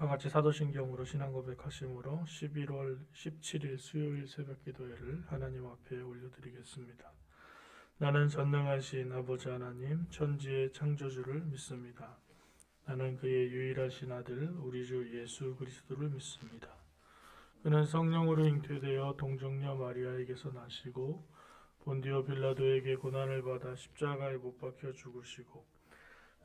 다 같이 사도신경으로 신앙 고백하심으로 11월 17일 수요일 새벽 기도회를 하나님 앞에 올려드리겠습니다. 나는 전능하신 아버지 하나님 천지의 창조주를 믿습니다. 나는 그의 유일하신 아들 우리 주 예수 그리스도를 믿습니다. 그는 성령으로 잉태되어 동정녀 마리아에게서 나시고 본디오 빌라도에게 고난을 받아 십자가에 못 박혀 죽으시고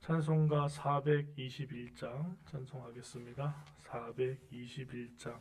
찬송가 421장 찬송하겠습니다. 421장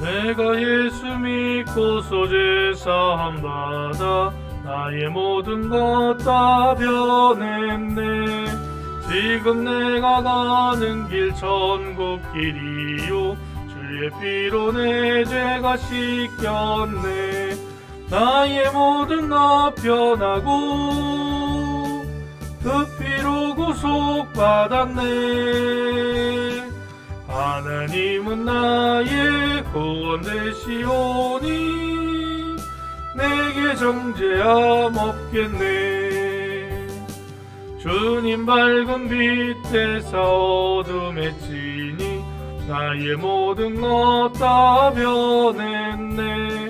내가 예수 믿고 소재 사함 받아 나의 모든 것 다 변했네. 지금 내가 가는 길 천국 길이요. 주의 피로 내 죄가 씻겼네. 나의 모든 것 변하고 그 피로 구속받았네. 하나님은 나의 구원 되시오니 내게 정죄함 없겠네. 주님 밝은 빛에서 어둠에 지니 나의 모든 것 다 변했네.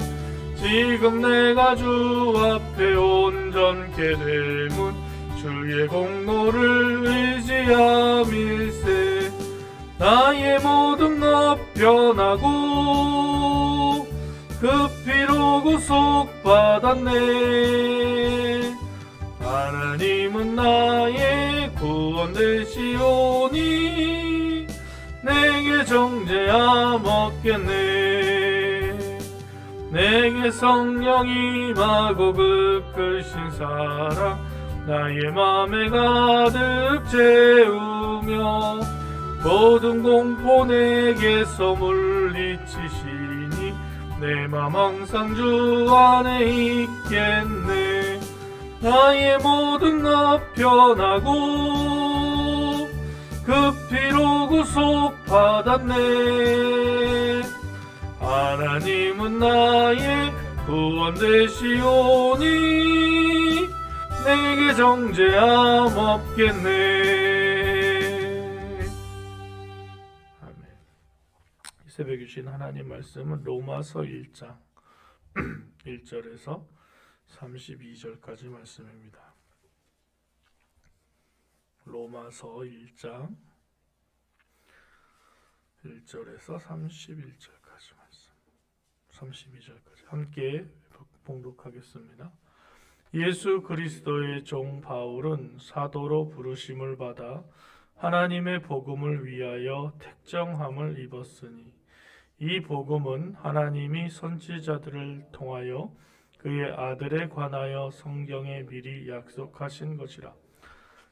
지금 내가 주 앞에 온전케 되문 주의 공로를 의지함일세. 나의 모든 것 변하고 그 피로 구속받았네 하나님은 나의 구원 되시오니 내게 정죄함 없겠네. 내게 성령이 마고 그 크신 사랑 나의 맘에 가득 채우며 모든 공포 내게서 물리치시니 내맘 항상 주 안에 있겠네. 나의 모든 것 변하고 그 피로 구속받았네. 하나님은 나의 구원 되시오니 내게 정죄함 없겠네 새벽에 주신 하나님 말씀은 로마서 1장 1절에서 32절까지 말씀입니다. 로마서 1장 1절에서 31절까지 말씀. 32절까지 함께 봉독하겠습니다. 예수 그리스도의 종 바울은 사도로 부르심을 받아 하나님의 복음을 위하여 택정함을 입었으니 이 복음은 하나님이 선지자들을 통하여 그의 아들에 관하여 성경에 미리 약속하신 것이라.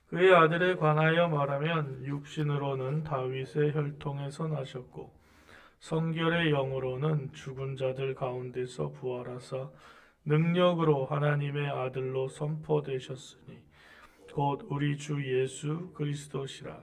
그의 아들에 관하여 말하면 육신으로는 다윗의 혈통에서 나셨고 성결의 영으로는 죽은 자들 가운데서 부활하사 능력으로 하나님의 아들로 선포되셨으니 곧 우리 주 예수 그리스도시라.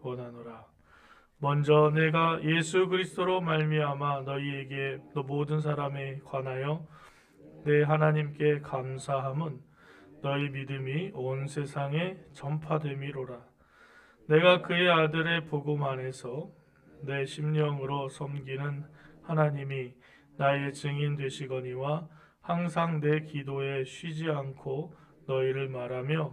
원하노라. 먼저 내가 예수 그리스도로 말미암아 너희에게 너 모든 사람에 관하여 내 하나님께 감사함은 너희 믿음이 온 세상에 전파됨이로라. 내가 그의 아들의 복음 안에서 내 심령으로 섬기는 하나님이 나의 증인 되시거니와 항상 내 기도에 쉬지 않고 너희를 말하며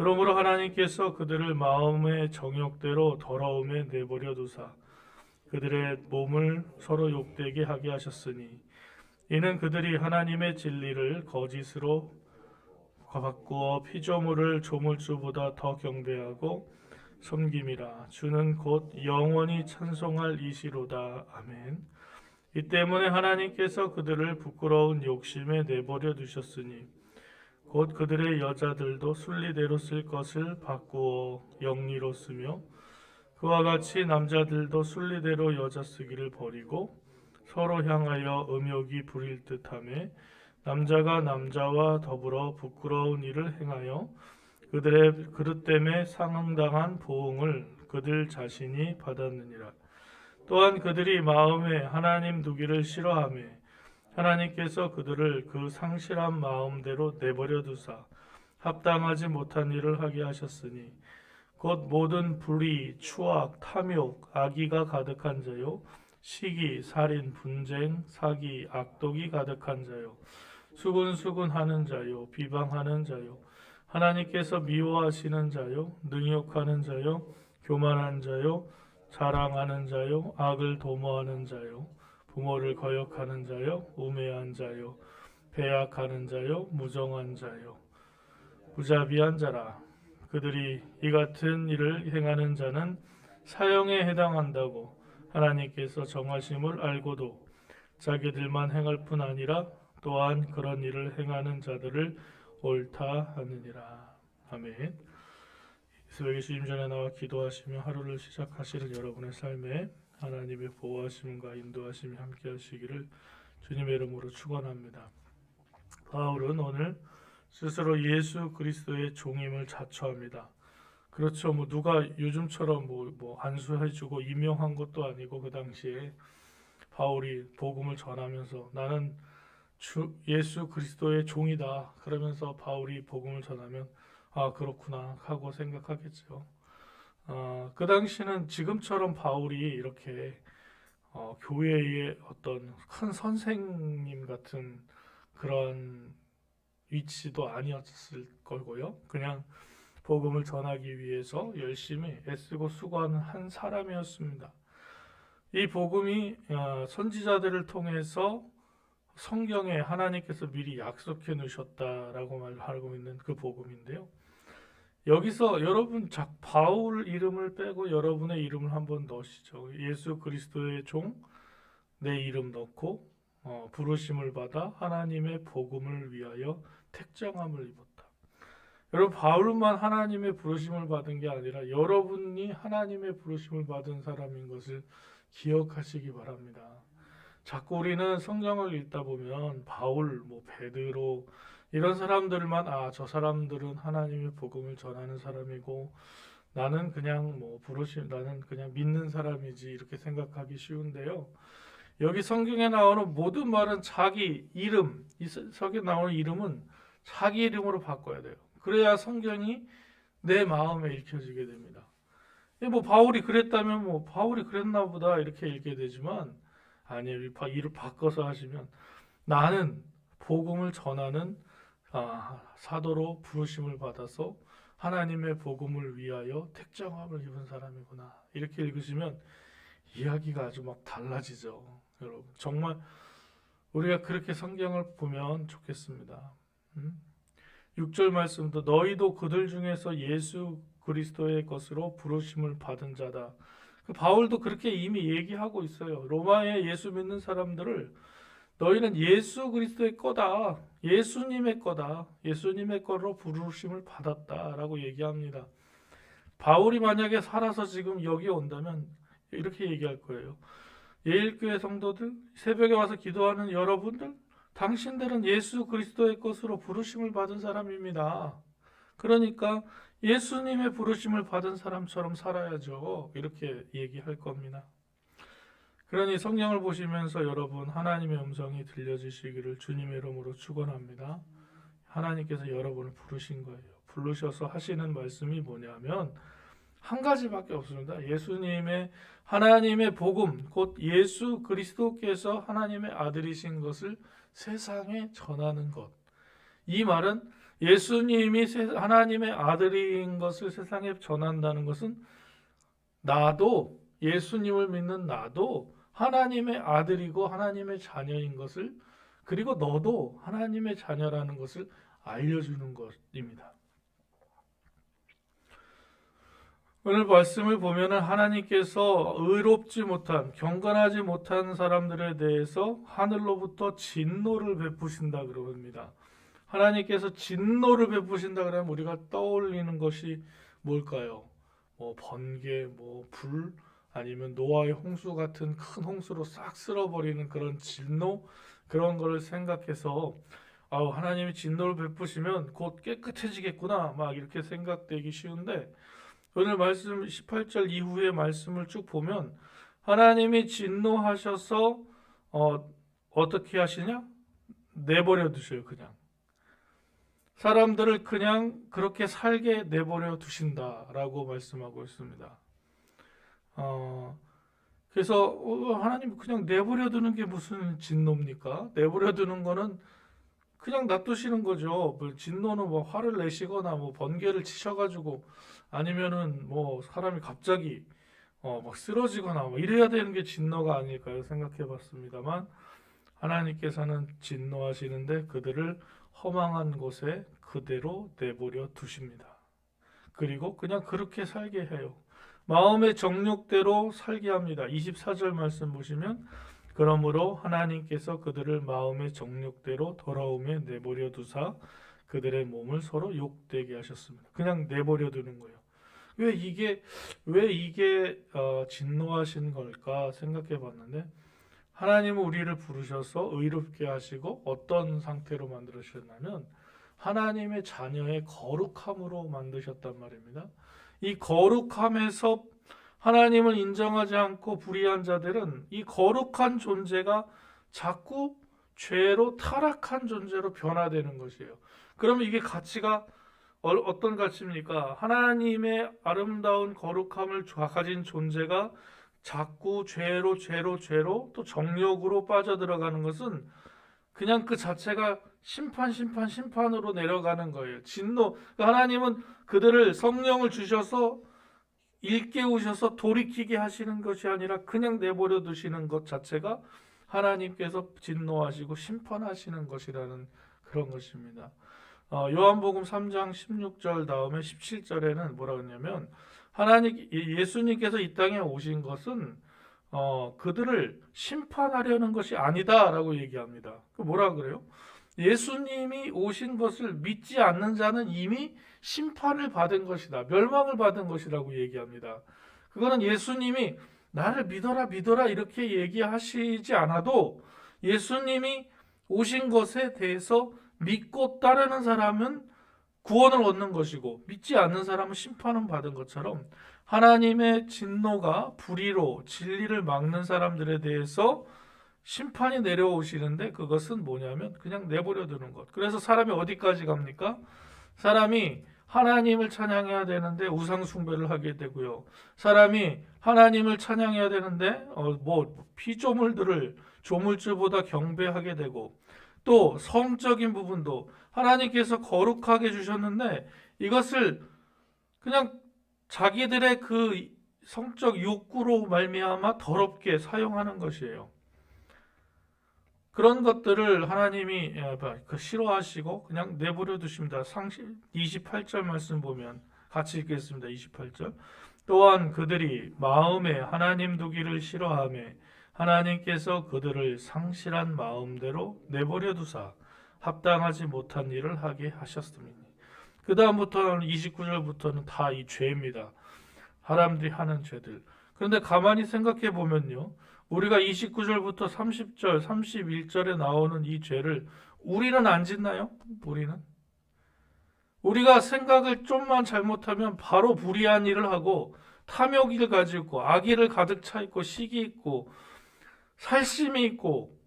그러므로 하나님께서 그들을 마음의 정욕대로 더러움에 내버려 두사 그들의 몸을 서로 욕되게 하게 하셨으니 이는 그들이 하나님의 진리를 거짓으로 바꾸어 피조물을 조물주보다 더 경배하고 섬김이라 주는 곧 영원히 찬송할 이시로다 아멘. 이 때문에 하나님께서 그들을 부끄러운 욕심에 내버려 두셨으니 곧 그들의 여자들도 순리대로 쓸 것을 바꾸어 영리로 쓰며 그와 같이 남자들도 순리대로 여자 쓰기를 버리고 서로 향하여 음욕이 부릴 듯함에 남자가 남자와 더불어 부끄러운 일을 행하여 그들의 그릇됨에 상응당한 보응을 그들 자신이 받았느니라. 또한 그들이 마음에 하나님 두기를 싫어하며 하나님께서 그들을 그 상실한 마음대로 내버려 두사 합당하지 못한 일을 하게 하셨으니 곧 모든 불의, 추악, 탐욕, 악의가 가득한 자요 시기, 살인, 분쟁, 사기, 악독이 가득한 자요 수군수군하는 자요 비방하는 자요 하나님께서 미워하시는 자요 능욕하는 자요 교만한 자요 자랑하는 자요 악을 도모하는 자요 부모를 거역하는 자요 우매한 자요 배약하는 자요 무정한 자요 무자비한 자라 그들이 이 같은 일을 행하는 자는 사형에 해당한다고 하나님께서 정하심을 알고도 자기들만 행할 뿐 아니라 또한 그런 일을 행하는 자들을 옳다 하느니라. 아멘. 새벽에 주임 전에 나와 기도하시며 하루를 시작하시는 여러분의 삶에 하나님의 보호하심과 인도하심이 함께 하시기를 주님의 이름으로 축원합니다. 바울은 오늘 스스로 예수 그리스도의 종임을 자처합니다. 그렇죠. 뭐 누가 요즘처럼 뭐, 뭐 안수해주고 임명한 것도 아니고 그 당시에 바울이 복음을 전하면서 나는 주 예수 그리스도의 종이다. 그러면서 바울이 복음을 전하면 아 그렇구나 하고 생각하겠죠. 아, 그 당시는 지금처럼 바울이 이렇게 어, 교회의 어떤 큰 선생님 같은 그런 위치도 아니었을 거고요. 그냥 복음을 전하기 위해서 열심히 애쓰고 수고하는 한 사람이었습니다. 이 복음이 어, 선지자들을 통해서 성경에 하나님께서 미리 약속해 놓으셨다라고 말하고 있는 그 복음인데요. 여기서 여러분 작 바울 이름을 빼고 여러분의 이름을 한번 넣으시죠. 예수 그리스도의 종 내 이름 넣고 어, 부르심을 받아 하나님의 복음을 위하여 택정함을 입었다. 여러분 바울만 하나님의 부르심을 받은 게 아니라 여러분이 하나님의 부르심을 받은 사람인 것을 기억하시기 바랍니다. 자꾸 우리는 성경을 읽다 보면 바울, 뭐 베드로 이런 사람들만 아 저 사람들은 하나님의 복음을 전하는 사람이고 나는 그냥 뭐 부르심 나는 그냥 믿는 사람이지 이렇게 생각하기 쉬운데요. 여기 성경에 나오는 모든 말은 자기 이름, 이 성경에 나오는 이름은 자기 이름으로 바꿔야 돼요. 그래야 성경이 내 마음에 읽혀지게 됩니다. 예, 뭐 바울이 그랬다면 뭐 바울이 그랬나 보다 이렇게 읽게 되지만 아니에요. 이를 바꿔서 하시면 나는 복음을 전하는 아, 사도로 부르심을 받아서 하나님의 복음을 위하여 택정함을 입은 사람이구나. 이렇게 읽으시면 이야기가 아주 막 달라지죠. 여러분 정말 우리가 그렇게 성경을 보면 좋겠습니다. 음? 6절 말씀도 너희도 그들 중에서 예수 그리스도의 것으로 부르심을 받은 자다. 그 바울도 그렇게 이미 얘기하고 있어요. 로마의 예수 믿는 사람들을 너희는 예수 그리스도의 거다. 예수님의 거다. 예수님의 거로 부르심을 받았다라고 얘기합니다. 바울이 만약에 살아서 지금 여기 온다면 이렇게 얘기할 거예요. 예일교회 성도들, 새벽에 와서 기도하는 여러분들, 당신들은 예수 그리스도의 것으로 부르심을 받은 사람입니다. 그러니까 예수님의 부르심을 받은 사람처럼 살아야죠. 이렇게 얘기할 겁니다. 그러니 성경을 보시면서 여러분 하나님의 음성이 들려지시기를 주님의 이름으로 축원합니다. 하나님께서 여러분을 부르신 거예요. 부르셔서 하시는 말씀이 뭐냐면 한 가지밖에 없습니다. 예수님의 하나님의 복음 곧 예수 그리스도께서 하나님의 아들이신 것을 세상에 전하는 것. 이 말은 예수님이 세- 하나님의 아들인 것을 세상에 전한다는 것은 나도 예수님을 믿는 나도 하나님의 아들이고 하나님의 자녀인 것을 그리고 너도 하나님의 자녀라는 것을 알려주는 것입니다. 오늘 말씀을 보면은 하나님께서 의롭지 못한 경건하지 못한 사람들에 대해서 하늘로부터 진노를 베푸신다 그럽니다. 하나님께서 진노를 베푸신다 그러면 우리가 떠올리는 것이 뭘까요? 뭐 번개, 뭐 불, 아니면 노아의 홍수 같은 큰 홍수로 싹 쓸어버리는 그런 진노 그런 거를 생각해서 아우 하나님이 진노를 베푸시면 곧 깨끗해지겠구나 막 이렇게 생각되기 쉬운데 오늘 말씀 18절 이후의 말씀을 쭉 보면 하나님이 진노하셔서 어, 어떻게 하시냐? 내버려 두셔요 그냥 사람들을 그냥 그렇게 살게 내버려 두신다라고 말씀하고 있습니다. 어, 그래서 어, 하나님 그냥 내버려 두는 게 무슨 진노입니까? 내버려 두는 거는 그냥 놔두시는 거죠. 뭐 진노는 뭐 화를 내시거나 뭐 번개를 치셔가지고 아니면은 뭐 사람이 갑자기 어, 막 쓰러지거나 뭐 이래야 되는 게 진노가 아닐까요? 생각해 봤습니다만 하나님께서는 진노하시는데 그들을 허망한 곳에 그대로 내버려 두십니다. 그리고 그냥 그렇게 살게 해요. 마음의 정욕대로 살게 합니다. 24절 말씀 보시면 그러므로 하나님께서 그들을 마음의 정욕대로 돌아오며 내버려 두사 그들의 몸을 서로 욕되게 하셨습니다. 그냥 내버려 두는 거예요. 왜 이게 왜 이게 어, 진노하신 걸까 생각해 봤는데 하나님은 우리를 부르셔서 의롭게 하시고 어떤 상태로 만들으셨냐면 하나님의 자녀의 거룩함으로 만드셨단 말입니다. 이 거룩함에서 하나님을 인정하지 않고 불의한 자들은 이 거룩한 존재가 자꾸 죄로 타락한 존재로 변화되는 것이에요. 그러면 이게 가치가 어- 어떤 가치입니까? 하나님의 아름다운 거룩함을 가진 존재가 자꾸 죄로 죄로 죄로 또 정욕으로 빠져들어가는 것은 그냥 그 자체가 심판, 심판, 심판으로 내려가는 거예요. 진노. 그러니까 하나님은 그들을 성령을 주셔서 일깨우셔서 돌이키게 하시는 것이 아니라 그냥 내버려 두시는 것 자체가 하나님께서 진노하시고 심판하시는 것이라는 그런 것입니다. 어, 요한복음 3장 16절 다음에 17절에는 뭐라 그러냐면 하나님 예- 예수님께서 이 땅에 오신 것은 어, 그들을 심판하려는 것이 아니다라고 얘기합니다. 그 뭐라 그래요? 예수님이 오신 것을 믿지 않는 자는 이미 심판을 받은 것이다. 멸망을 받은 것이라고 얘기합니다. 그거는 예수님이 나를 믿어라 믿어라 이렇게 얘기하시지 않아도 예수님이 오신 것에 대해서 믿고 따르는 사람은 구원을 얻는 것이고 믿지 않는 사람은 심판을 받은 것처럼 하나님의 진노가 불의로 진리를 막는 사람들에 대해서 심판이 내려오시는데 그것은 뭐냐면 그냥 내버려 두는 것. 그래서 사람이 어디까지 갑니까? 사람이 하나님을 찬양해야 되는데 우상 숭배를 하게 되고요. 사람이 하나님을 찬양해야 되는데 어, 뭐 피조물들을 조물주보다 경배하게 되고 또 성적인 부분도 하나님께서 거룩하게 주셨는데 이것을 그냥 자기들의 그 성적 욕구로 말미암아 더럽게 사용하는 것이에요. 그런 것들을 하나님이 예, 뭐, 그 싫어하시고 그냥 내버려 두십니다. 상시 28절 말씀 보면 같이 읽겠습니다. 28절. 또한 그들이 마음에 하나님 두기를 싫어하며 하나님께서 그들을 상실한 마음대로 내버려 두사 합당하지 못한 일을 하게 하셨습니다. 그 다음부터는 29절부터는 다 이 죄입니다. 사람들이 하는 죄들. 그런데 가만히 생각해 보면요. 우리가 29절부터 30절, 31절에 나오는 이 죄를 우리는 안 짓나요? 우리는? 우리가 생각을 좀만 잘못하면 바로 불의한 일을 하고 탐욕을 가지고 악의를 가득 차 있고 시기 있고 살심이 있고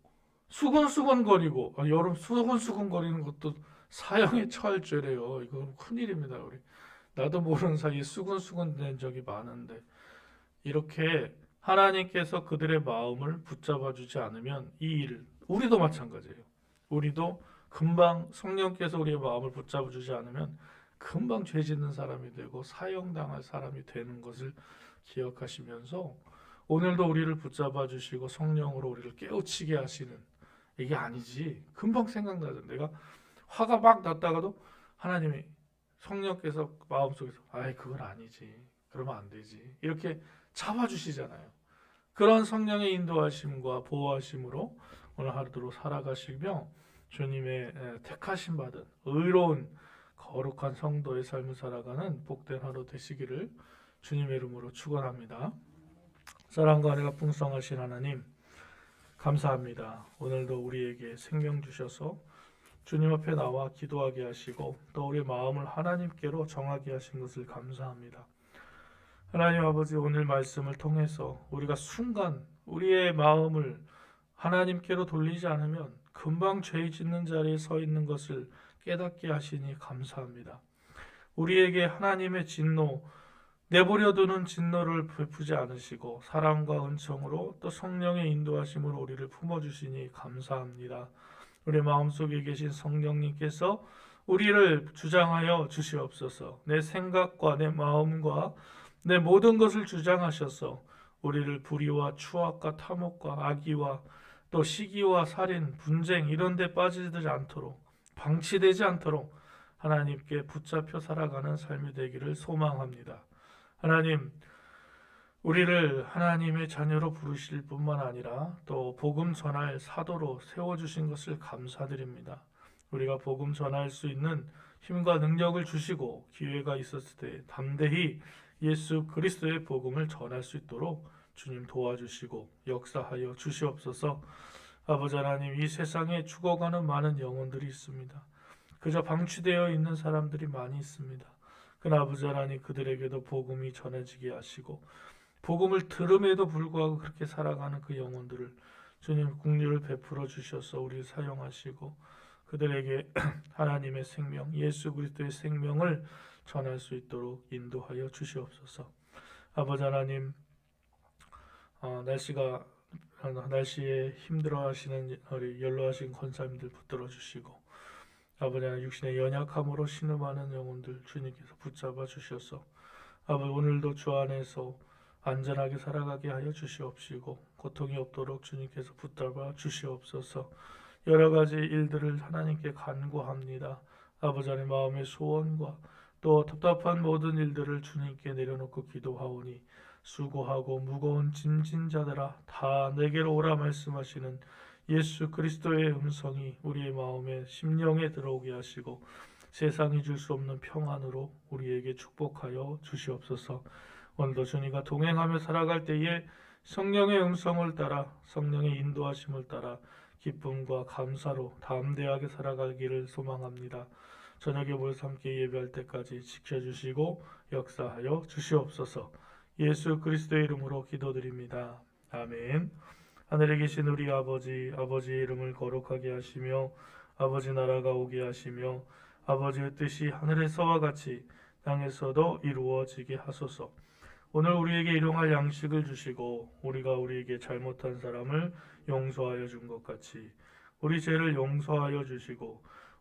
수근수근거리고 아, 여러분 수근수근거리는 것도 사형에 처할 죄래요. 이거 큰일입니다. 우리 나도 모르는 사이에 수근수근 된 적이 많은데 이렇게 하나님께서 그들의 마음을 붙잡아 주지 않으면 이 일, 우리도 마찬가지예요. 우리도 금방 성령께서 우리의 마음을 붙잡아 주지 않으면 금방 죄 짓는 사람이 되고 사형당할 사람이 되는 것을 기억하시면서 오늘도 우리를 붙잡아 주시고 성령으로 우리를 깨우치게 하시는 이게 아니지. 금방 생각나죠. 내가 화가 막 났다가도 하나님이 성령께서 마음속에서 아이 그건 아니지. 그러면 안 되지. 이렇게 잡아주시잖아요. 그런 성령의 인도하심과 보호하심으로 오늘 하루도 살아가시며 주님의 에, 택하심 받은 의로운 거룩한 성도의 삶을 살아가는 복된 하루 되시기를 주님의 이름으로 축원합니다. 사랑과 은혜가 풍성하신 하나님 감사합니다. 오늘도 우리에게 생명 주셔서 주님 앞에 나와 기도하게 하시고 또 우리 마음을 하나님께로 정하게 하신 것을 감사합니다. 하나님 아버지 오늘 말씀을 통해서 우리가 순간 우리의 마음을 하나님께로 돌리지 않으면 금방 죄 짓는 자리에 서 있는 것을 깨닫게 하시니 감사합니다. 우리에게 하나님의 진노 내버려두는 진노를 베푸지 않으시고 사랑과 은총으로 또 성령의 인도하심으로 우리를 품어주시니 감사합니다. 우리 마음속에 계신 성령님께서 우리를 주장하여 주시옵소서. 내 생각과 내 마음과 내 모든 것을 주장하셔서 우리를 불의와 추악과 탐욕과 악의와 또 시기와 살인, 분쟁 이런 데 빠지지 않도록 방치되지 않도록 하나님께 붙잡혀 살아가는 삶이 되기를 소망합니다. 하나님, 우리를 하나님의 자녀로 부르실 뿐만 아니라 또 복음 전할 사도로 세워주신 것을 감사드립니다. 우리가 복음 전할 수 있는 힘과 능력을 주시고 기회가 있었을 때 담대히 예수 그리스도의 복음을 전할 수 있도록 주님 도와주시고 역사하여 주시옵소서. 아버지 하나님 이 세상에 죽어가는 많은 영혼들이 있습니다. 그저 방치되어 있는 사람들이 많이 있습니다. 그러나 아버지 하나님 그들에게도 복음이 전해지게 하시고 복음을 들음에도 불구하고 그렇게 살아가는 그 영혼들을 주님 국류를 베풀어 주셔서 우리 사용하시고 그들에게 하나님의 생명 예수 그리스도의 생명을 전할 수 있도록 인도하여 주시옵소서. 아버지 하나님 어, 날씨가 날씨에 힘들어하시는 우리 연로하신 권사님들 붙들어 주시고 아버지 하나님 육신의 연약함으로 신음하는 영혼들 주님께서 붙잡아 주셔서 아버지 오늘도 주 안에서 안전하게 살아가게 하여 주시옵시고 고통이 없도록 주님께서 붙잡아 주시옵소서 여러 가지 일들을 하나님께 간구합니다. 아버지 하나님 마음의 소원과 또 답답한 모든 일들을 주님께 내려놓고 기도하오니 수고하고 무거운 짐진 자들아 다 내게로 오라 말씀하시는 예수 그리스도의 음성이 우리의 마음에 심령에 들어오게 하시고 세상이 줄 수 없는 평안으로 우리에게 축복하여 주시옵소서. 오늘도 주님과 동행하며 살아갈 때에 성령의 음성을 따라 성령의 인도하심을 따라 기쁨과 감사로 담대하게 살아가기를 소망합니다. 저녁에 모여서 함께 예배할 때까지 지켜주시고 역사하여 주시옵소서. 예수 그리스도의 이름으로 기도드립니다. 아멘. 하늘에 계신 우리 아버지, 아버지의 이름을 거룩하게 하시며 아버지 나라가 오게 하시며 아버지의 뜻이 하늘에서와 같이 땅에서도 이루어지게 하소서. 오늘 우리에게 일용할 양식을 주시고 우리가 우리에게 잘못한 사람을 용서하여 준 것 같이 우리 죄를 용서하여 주시고